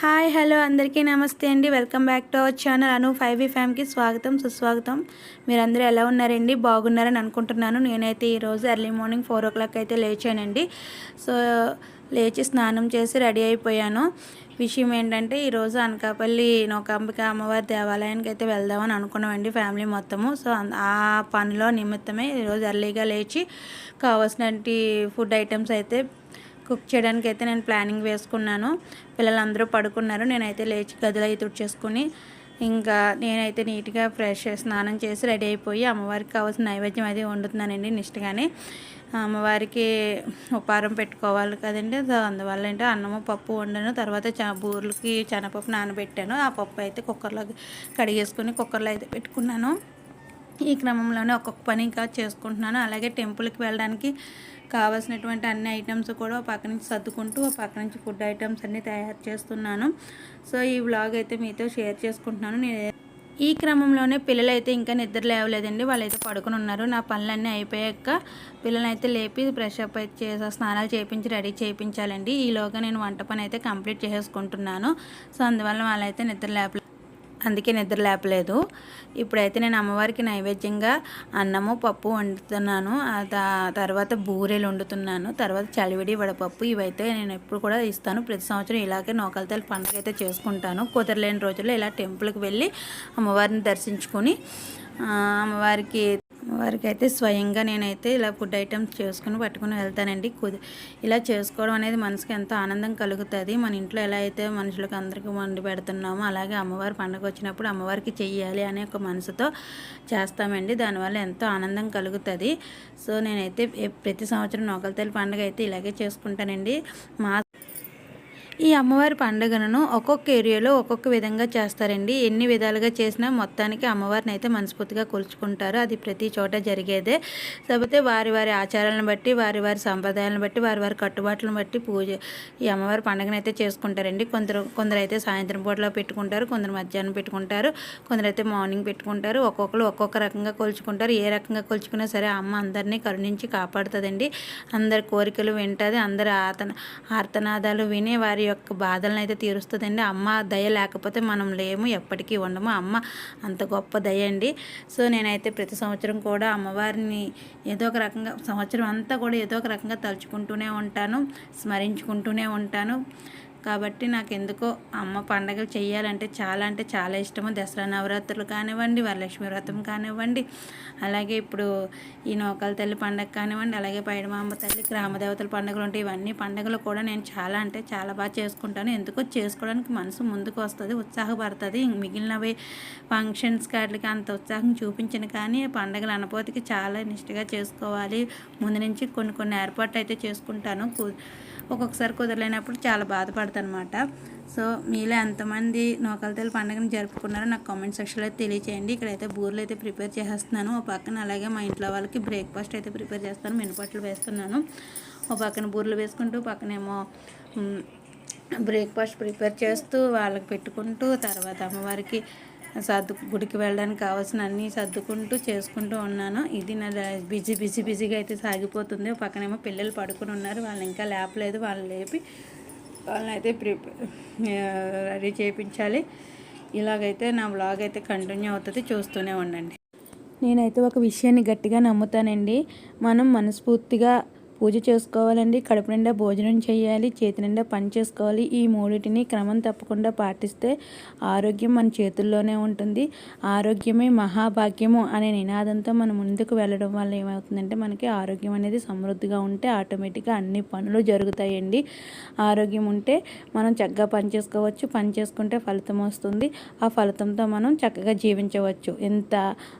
Hi hello అందరికీ నమస్తే అండి. Welcome back to our channel. Anu five V ఫ్యామ్కి స్వాగతం సుస్వాగతం. మీరందరూ ఎలా ఉన్నారండి? బాగున్నారని అనుకుంటున్నాను. నేనైతే ఈరోజు early morning four o'clock అయితే లేచానండి. సో లేచి స్నానం చేసి రెడీ అయిపోయాను. విషయం ఏంటంటే ఈరోజు అనకాపల్లి నౌకాంబిక అమ్మవారి దేవాలయానికి అయితే వెళ్దామని అనుకున్నామండి ఫ్యామిలీ మొత్తము. సో ఆ పనిలో నిమిత్తమే ఈరోజు ఎర్లీగా లేచి కావాల్సినటువంటి ఫుడ్ ఐటమ్స్ అయితే కుక్ చేయడానికి అయితే నేను ప్లానింగ్ వేసుకున్నాను. పిల్లలందరూ పడుకున్నారు. నేనైతే లేచి గదిలో అయితే తుడిచేసుకుని ఇంకా నేనైతే నీట్గా ఫ్రెష్ స్నానం చేసి రెడీ అయిపోయి అమ్మవారికి కావాల్సిన నైవేద్యం అది వండుతున్నానండి నిష్టగానే అమ్మవారికి ఉపారం పెట్టుకోవాలి కదండి. సో అందువల్ల అంటే అన్నము పప్పు వండాను. తర్వాత చ బూర్లకి శనగపప్పు నానబెట్టాను. ఆ పప్పు అయితే కుక్కర్లో కడిగేసుకుని కుక్కర్లో అయితే పెట్టుకున్నాను. ఈ క్రమంలోనే ఒక్కొక్క పని ఇంకా చేసుకుంటున్నాను. అలాగే టెంపుల్కి వెళ్ళడానికి కావాల్సినటువంటి అన్ని ఐటమ్స్ కూడా ఒక పక్క నుంచి సర్దుకుంటూ ఒక పక్క నుంచి ఫుడ్ ఐటమ్స్ అన్నీ తయారు చేస్తున్నాను. సో ఈ వ్లాగ్ అయితే మీతో షేర్ చేసుకుంటున్నాను. నేను ఈ క్రమంలోనే పిల్లలు అయితే ఇంకా నిద్ర లేవలేదండి. వాళ్ళైతే పడుకుని ఉన్నారు. నా పనులన్నీ అయిపోయాక పిల్లలైతే లేపి ఫ్రెష్ అప్ అయితే చేసి స్నానాలు చేయించి రెడీ చేయించాలండి ఈలోగా నేను వంట పని అయితే కంప్లీట్ చేసేసుకుంటున్నాను. సో అందువల్ల వాళ్ళైతే నిద్ర లేపలేదు అందుకే నిద్ర లేపలేదు. ఇప్పుడైతే నేను అమ్మవారికి నైవేద్యంగా అన్నము పప్పు వండుతున్నాను. ఆ తర్వాత బూరెలు వండుతున్నాను. తర్వాత చలివిడి వడపప్పు ఇవైతే నేను ఎప్పుడు కూడా ఇస్తాను. ప్రతి సంవత్సరం ఇలాగే నోకలతల పండుగ అయితే చేసుకుంటాను. కుదరలేని రోజుల్లో ఇలా టెంపుల్కి వెళ్ళి అమ్మవారిని దర్శించుకొని అమ్మవారికి వారికి అయితే స్వయంగా నేనైతే ఇలా ఫుడ్ ఐటమ్స్ చేసుకుని పట్టుకుని వెళ్తానండి. కుది ఇలా చేసుకోవడం అనేది మనసుకి ఎంతో ఆనందం కలుగుతుంది. మన ఇంట్లో ఎలా అయితే మనుషులకు అందరికీ వండి పెడుతున్నామో అలాగే అమ్మవారి పండుగ వచ్చినప్పుడు అమ్మవారికి చెయ్యాలి అనే ఒక మనసుతో చేస్తామండి. దానివల్ల ఎంతో ఆనందం కలుగుతుంది. సో నేనైతే ప్రతి సంవత్సరం నోకలతల్లి పండుగ అయితే ఇలాగే చేసుకుంటానండి. మా ఈ అమ్మవారి పండుగను ఒక్కొక్క ఏరియాలో ఒక్కొక్క విధంగా చేస్తారండి. ఎన్ని విధాలుగా చేసినా మొత్తానికి అమ్మవారిని అయితే మనస్ఫూర్తిగా కొలుచుకుంటారు. అది ప్రతి చోట జరిగేదే. కాకపోతే వారి వారి ఆచారాలను బట్టి వారి వారి సంప్రదాయాలను బట్టి వారి వారి కట్టుబాట్లను బట్టి పూజ ఈ అమ్మవారి పండుగను అయితే చేసుకుంటారండి. కొందరు కొందరు అయితే సాయంత్రం పూటలో పెట్టుకుంటారు కొందరు మధ్యాహ్నం పెట్టుకుంటారు కొందరు అయితే మార్నింగ్ పెట్టుకుంటారు. ఒక్కొక్కరు ఒక్కొక్క రకంగా కొలుచుకుంటారు. ఏ రకంగా కొలుచుకున్నా సరే అమ్మ అందరినీ కరుణించి కాపాడుతుందండి. అందరి కోరికలు వింటుంది. అందరి ఆతన ఆర్తనాదాలు విని వారి యొక్క బాధలను అయితే తీరుస్తుందండి. అమ్మ దయ లేకపోతే మనం లేము ఎప్పటికీ ఉండము. అమ్మ అంత గొప్ప దయ అండి. సో నేనైతే ప్రతి సంవత్సరం కూడా అమ్మవారిని ఏదో ఒక రకంగా సంవత్సరం అంతా కూడా ఏదో ఒక రకంగా తలుచుకుంటూనే ఉంటాను స్మరించుకుంటూనే ఉంటాను. కాబట్టి నాకు ఎందుకో అమ్మ పండగ చేయాలంటే చాలా అంటే చాలా ఇష్టము. దసరా నవరాత్రులు కానివ్వండి వరలక్ష్మి వ్రతం కానివ్వండి అలాగే ఇప్పుడు ఈ నోకల తల్లి పండగ కానివ్వండి అలాగే పైడమాంబ తల్లి గ్రామదేవతల పండుగలు ఉంటాయి ఇవన్నీ పండుగలు కూడా నేను చాలా అంటే చాలా బాగా చేసుకుంటాను. ఎందుకో చేసుకోవడానికి మనసు ముందుకు వస్తుంది ఉత్సాహపడుతుంది. మిగిలినవి ఫంక్షన్స్ వాటికి అంత ఉత్సాహం చూపించను కానీ పండగలు అనపోతికి చాలా నిష్ఠగా చేసుకోవాలి. ముందు నుంచి కొన్ని కొన్ని ఏర్పాట్లు అయితే చేసుకుంటాను. ఒక్కొక్కసారి కుదరలేనప్పుడు చాలా బాధపడతా అనమాట సో మీలో ఎంతమంది నోకలతల్లి పండుగను జరుపుకున్నారో నాకు కామెంట్ సెక్షన్లో తెలియచేయండి. ఇక్కడైతే బూర్లు అయితే ప్రిపేర్ చేసేస్తున్నాను. ఒక పక్కన అలాగే మా ఇంట్లో వాళ్ళకి బ్రేక్ఫాస్ట్ అయితే ప్రిపేర్ చేస్తాను. మినపట్లు వేస్తున్నాను. ఒక పక్కన బూర్లు వేసుకుంటూ పక్కనేమో బ్రేక్ఫాస్ట్ ప్రిపేర్ చేస్తూ వాళ్ళకి పెట్టుకుంటూ తర్వాత అమ్మవారికి సర్దు గుడికి వెళ్ళడానికి కావాల్సిన అన్నీ సర్దుకుంటూ చేసుకుంటూ ఉన్నాను. ఇది నా బిజీ బిజీ బిజీగా అయితే సాగిపోతుంది. పక్కనేమో పిల్లలు పడుకుని ఉన్నారు. వాళ్ళు ఇంకా లేపలేదు. వాళ్ళు లేపి వాళ్ళని అయితే ప్రిపేర్ రెడీ చేయించాలి ఇలాగైతే నా వ్లాగ్ అయితే కంటిన్యూ అవుతుంది. చూస్తూనే ఉండండి. నేనైతే ఒక విషయాన్ని గట్టిగా నమ్ముతానండి. మనం మనస్ఫూర్తిగా పూజ చేసుకోవాలండి. కడుపు నిండా భోజనం చేయాలి. చేతి నిండా పని చేసుకోవాలి. ఈ మూడింటిని క్రమం తప్పకుండా పాటిస్తే ఆరోగ్యం మన చేతుల్లోనే ఉంటుంది. ఆరోగ్యమే మహాభాగ్యము అనే నినాదంతో మనం ముందుకు వెళ్ళడం వల్ల ఏమవుతుందంటే మనకి ఆరోగ్యం అనేది సమృద్ధిగా ఉంటే ఆటోమేటిక్గా అన్ని పనులు జరుగుతాయండి. ఆరోగ్యం ఉంటే మనం చక్కగా పని చేసుకోవచ్చు. పని చేసుకుంటే ఫలితం వస్తుంది. ఆ ఫలితంతో మనం చక్కగా జీవించవచ్చు. ఎంత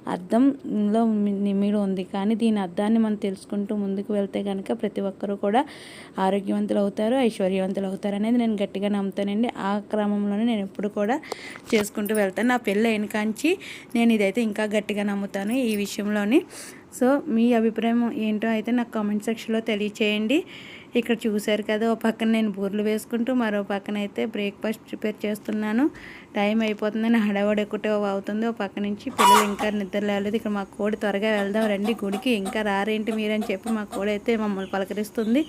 అర్థంలో నిమిడి ఉంది. కానీ దీని అర్థాన్ని మనం తెలుసుకుంటూ ముందుకు వెళ్తే కనుక ప్రతి ఒక్కరూ కూడా ఆరోగ్యవంతులు అవుతారు ఐశ్వర్యవంతులు అవుతారు అనేది నేను గట్టిగా నమ్ముతానండి. ఆ క్రమంలోనే నేను ఎప్పుడు కూడా చేసుకుంటూ వెళ్తాను. నా పెళ్ళి అయిన కాంచి నేను ఇదైతే ఇంకా గట్టిగా నమ్ముతాను ఈ విషయంలోని. సో మీ అభిప్రాయం ఏంటో అయితే నాకు కామెంట్ సెక్షన్లో తెలియచేయండి. ఇక్కడ చూశారు కదా ఓ పక్కన నేను బూర్లు వేసుకుంటూ మరో పక్కన అయితే బ్రేక్ఫాస్ట్ ప్రిపేర్ చేస్తున్నాను. టైం అయిపోతుందని హడావడి ఒకటో అవుతుంది. ఓ పక్క నుంచి పిల్లలు ఇంకా నిద్ర లేలేదు ఇక్కడ మా కోడి త్వరగా వెళ్దాం రండి గుడికి. ఇంకా రారేంటి మీరని చెప్పి మా కోడి అయితే మమ్మల్ని పలకరిస్తుంది.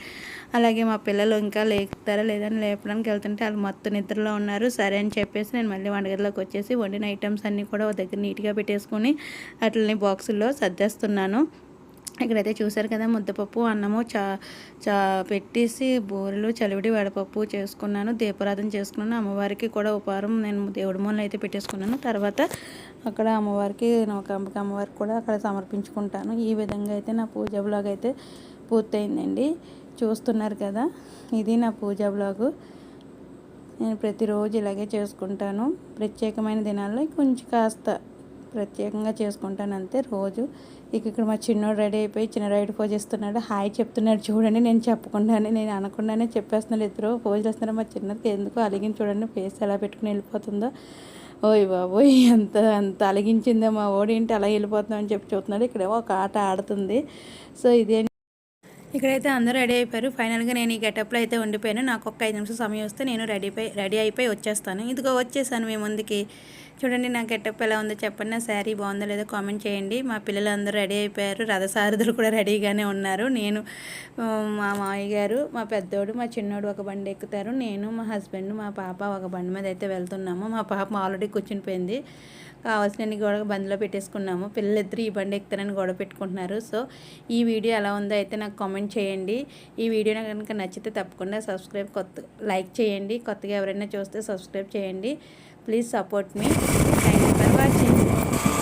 అలాగే మా పిల్లలు ఇంకా లేపుతారా లేదని లేపడానికి వెళ్తుంటే వాళ్ళు మొత్తం నిద్రలో ఉన్నారు. సరే అని చెప్పేసి నేను మళ్ళీ వంటగదిలోకి వచ్చేసి వండిన ఐటమ్స్ అన్నీ కూడా ఒక దగ్గర నీట్గా పెట్టేసుకొని అట్లని బాక్సుల్లో సర్దేస్తున్నాను. ఇక్కడైతే చూసారు కదా ముద్దపప్పు అన్నము చా చా పెట్టేసి బూరెలు చలివిడి వడపప్పు చేసుకున్నాను దీపారాధన చేసుకున్నాను. అమ్మవారికి కూడా ఉపహారం నేను దేవుడి మూలన అయితే పెట్టేసుకున్నాను. తర్వాత అక్కడ అమ్మవారికి ఒక అమ్మవారికి కూడా అక్కడ సమర్పించుకుంటాను. ఈ విధంగా అయితే నా పూజ బ్లాగ్ అయితే పూర్తయిందండి. చూస్తున్నారు కదా ఇది నా పూజా బ్లాగు. నేను ప్రతిరోజు ఇలాగే చేసుకుంటాను. ప్రత్యేకమైన దినాల్లో కొంచెం కాస్త ప్రత్యేకంగా చేసుకుంటాను అంతే రోజు. ఇక ఇక్కడ మా చిన్నోడు రెడీ అయిపోయి చిన్న రైడ్ పోజ్ ఇస్తున్నాడు హాయ్ చెప్తున్నాడు చూడండి నేను చెప్పకుండానే నేను అనకుండానే చెప్పేస్తున్నాడు ఇద్దరు. పోజులు చేస్తున్నారు మా చిన్నది ఎందుకు అలిగిన చూడండి ఫేస్ ఎలా పెట్టుకుని వెళ్ళిపోతుందో. ఓయ్ బాబోయ్ ఎంత ఎంత అలిగించిందో మా ఓడి ఏంటి అలా వెళ్ళిపోతున్నాం అని చెప్పి చూస్తున్నాడు. ఇక్కడేమో ఒక ఆట ఆడుతుంది. సో ఇదే ఇక్కడైతే అందరూ రెడీ అయిపోయారు. ఫైనల్గా నేను ఈ గెటప్లో అయితే ఉండిపోయాను. నాకు ఒక ఐదు నిమిషం సమయం వస్తే నేను రెడీ రెడీ అయిపోయి వచ్చేస్తాను. ఇదిగో వచ్చేసాను మీ ముందుకి. చూడండి నా గెటప్ ఎలా ఉందో చెప్పండి. నా శారీ బాగుందో లేదో కామెంట్ చేయండి. మా పిల్లలు అందరూ రెడీ అయిపోయారు. రథసారథులు కూడా రెడీగానే ఉన్నారు. నేను మా మామయ్య గారు మా పెద్దోడు మా చిన్నోడు ఒక బండి ఎక్కుతారు. నేను మా హస్బెండ్ మా పాప ఒక బండి మీద అయితే వెళ్తున్నాము. మా పాప ఆల్రెడీ కూర్చునిపోయింది. కావాల్సినవి గొడవ బండిలో పెట్టేసుకున్నాము. పిల్లలిద్దరూ ఈ బండి ఎక్కుతారని గొడవ పెట్టుకుంటున్నారు. సో ఈ వీడియో ఎలా ఉందో అయితే నాకు కామెంట్ చేయండి. ఈ వీడియో నాకు కనుక నచ్చితే తప్పకుండా సబ్స్క్రైబ్ కొత్త లైక్ చేయండి. కొత్తగా ఎవరైనా చూస్తే సబ్స్క్రైబ్ చేయండి. Please support me. Thank you for watching.